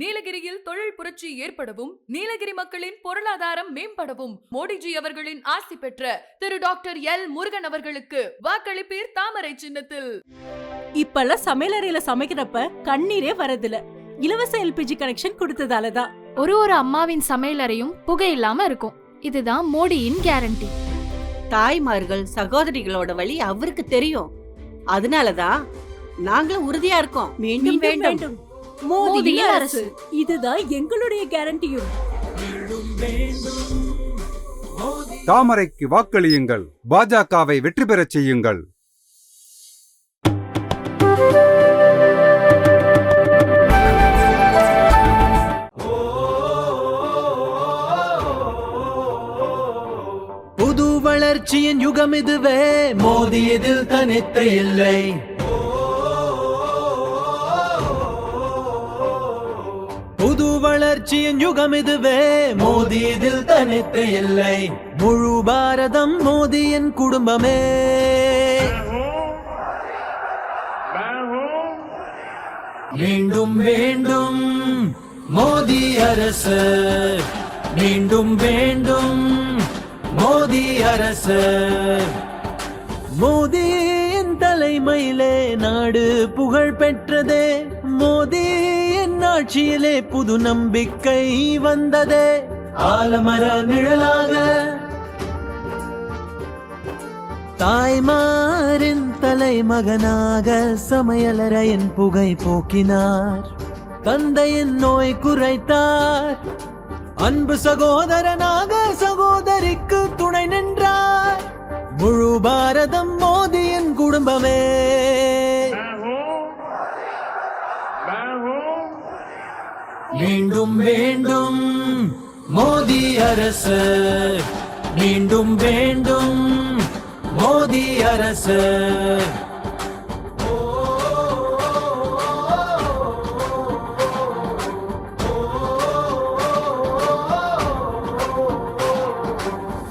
நீலகிரியில் தொழில் புரட்சி ஏற்படவும் நீலகிரி மக்களின் பொருளாதாரம் மேம்படவும் மோடிஜி அவர்களின் ஆசி பெற்ற திரு டாக்டர் எல் முருகன் அவர்களுக்கு வாக்களிப்பீர் தாமரை சின்னத்தில். இப்பெல்லாம் சமையலறையில சமைக்கிறப்ப கண்ணீரே வரதில்ல. இலவச எல்பிஜி கனெக்ஷன் கொடுத்ததால தான் ஒரு ஒரு அம்மாவின் சமையலறையும் புகை இல்லாம இருக்கும். இதுதான் மோடியின் கேரண்டி தாய்மார்கள் சகோதரிகளோட வழி அவருக்கு தெரியும். அதனாலதான் நாங்களும் உறுதியா இருக்கோம். மீண்டும் வேண்டும். மோடியின் அரசு. இதுதான் எங்களுடைய கேரண்டியும். தாமரைக்கு வாக்களியுங்கள். பாஜகவை வெற்றி பெறச் செய்யுங்கள். புது வளர்ச்சியின் யுகம் இதுவே மோதி இதில் தனித்த இல்லை புது வளர்ச்சியின் யுகம் இதுவே. மோதி இதில் தனித்த இல்லை. முழு பாரதம் மோதியின் குடும்பமே. மீண்டும் வேண்டும் மோதி அரசு. மீண்டும் வேண்டும் மோதி அரசு. மோதி உண்மையிலே நாடு புகழ் பெற்றதே. மோதி என் ஆட்சியிலே புது நம்பிக்கை வந்ததே. ஆலமர நிழலாக தாய்மாரின் தலைமகனாக சமையலறையின் புகை போக்கினார். தந்தையின் நோய் குறைத்தார். அன்பு சகோதரனாக சகோதரிக்கு துணை நின்றார் பாரதம் மோதியின் குடும்பமே. மீண்டும் வேண்டும் மோதி அரசு. மீண்டும் வேண்டும் மோதி அரசு.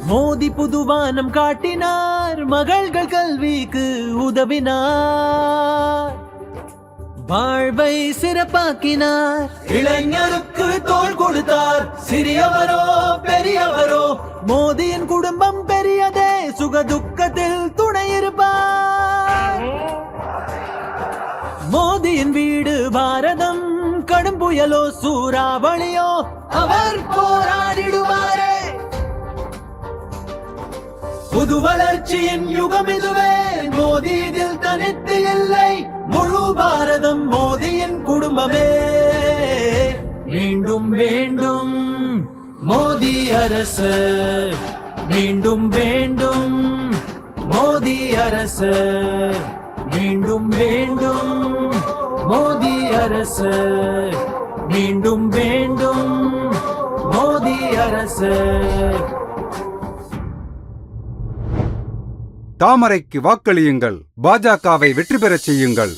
மோதி புதுவானம் காட்டினார் மகள்கள் கல்விக்கு உதவினார். வாழ்வை சிறப்பாக்கினார். இளைஞருக்கு தோள் கொடுத்தார். சிறியவரோ பெரியவரோ மோதியின் குடும்பம் பெரியதே சுக துக்கத்தில் துணை இருப்பார். மோதியின் வீடு பாரதம் கடும் புயலோ சூறாவளியோ அவர் போராடிடுவாரே. புது வளர்ச்சியின் யுகம் இதுவே. மோதி இதில் தனித்து இல்லை. முழு பாரதம் மோதியின் குடும்பமே. மீண்டும் வேண்டும் மோதி அரசு. மீண்டும் வேண்டும் மோதி அரசு. மீண்டும் வேண்டும் மோதி அரசு. மீண்டும் வேண்டும் மோதி அரசு. தாமரைக்கு வாக்களியுங்கள். பாஜகவை வெற்றி பெறச் செய்யுங்கள்.